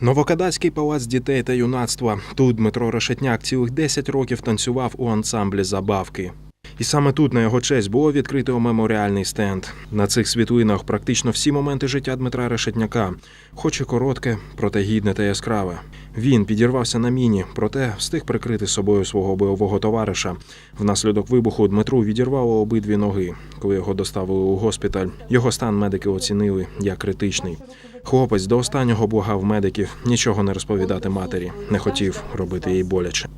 Новокадацький палац дітей та юнацтва. Тут Дмитро Решетняк цілих 10 років танцював у ансамблі забавки. І саме тут на його честь було відкрито меморіальний стенд. На цих світлинах практично всі моменти життя Дмитра Решетняка, хоч і коротке, проте гідне та яскраве. Він підірвався на міні, проте встиг прикрити собою свого бойового товариша. Внаслідок вибуху Дмитру відірвало обидві ноги. Коли його доставили у госпіталь, його стан медики оцінили як критичний. Хлопець до останнього благав медиків нічого не розповідати матері, не хотів робити їй боляче.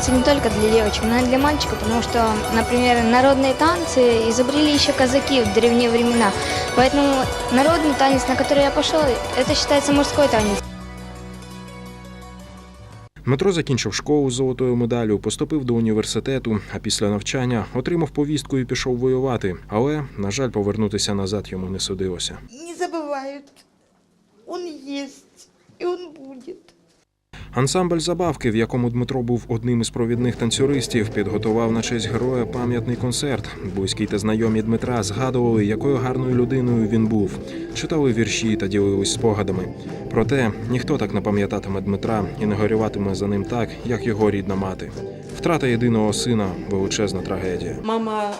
Это не только для девочек, но и для мальчиков, потому что, например, народные танцы изобрели еще казаки в древние времена. Поэтому народный танец, на который я пошел, это считается мужской танец. Дмитро закінчив школу з золотою медаллю, поступив до університету, а після навчання отримав повістку і пішов воювати. Але, на жаль, повернутися назад йому не судилося. не забывают. Он есть, и он будет. Ансамбль забавки, в якому Дмитро був одним із провідних танцюристів, підготував на честь героя пам'ятний концерт. Близькі та знайомі Дмитра згадували, якою гарною людиною він був, читали вірші та ділились спогадами. Проте ніхто так не пам'ятатиме Дмитра і не горюватиме за ним так, як його рідна мати. Втрата єдиного сина величезна трагедія. Мама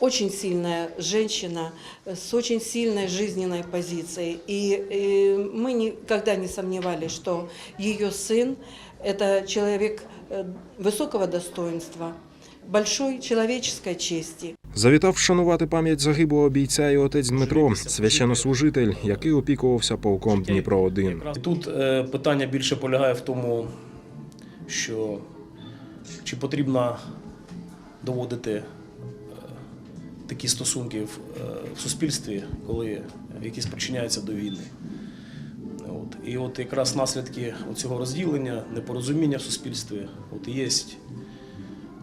очень сильная женщина э, с очень сильной жизненной позицией. И, э, мы никогда не сомневались, что ее сын – это человек э, высокого достоинства, большой человеческой чести. Завітав вшанувати пам'ять загиблого бійця і отець Дмитро, священнослужитель, який опікувався полком Дніпро 1 І Тут е, питання більше полягає в тому, що чи потрібно доводити е, такі стосунки в, е, суспільстві, коли які спричиняються до війни. От. І от якраз наслідки цього розділення, непорозуміння в суспільстві, от і є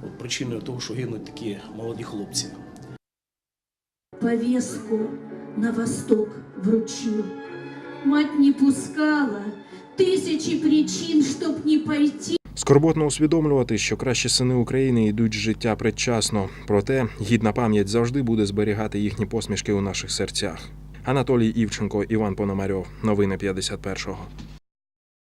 от причиною того, що гинуть такі молоді хлопці. повестку на восток вручил. Мать не пускала, тысячи причин, чтоб не пойти. Скорботно усвідомлювати, що кращі сини України йдуть з життя предчасно. Проте гідна пам'ять завжди буде зберігати їхні посмішки у наших серцях. Анатолій Івченко, Іван Пономарьов. Новини 51-го.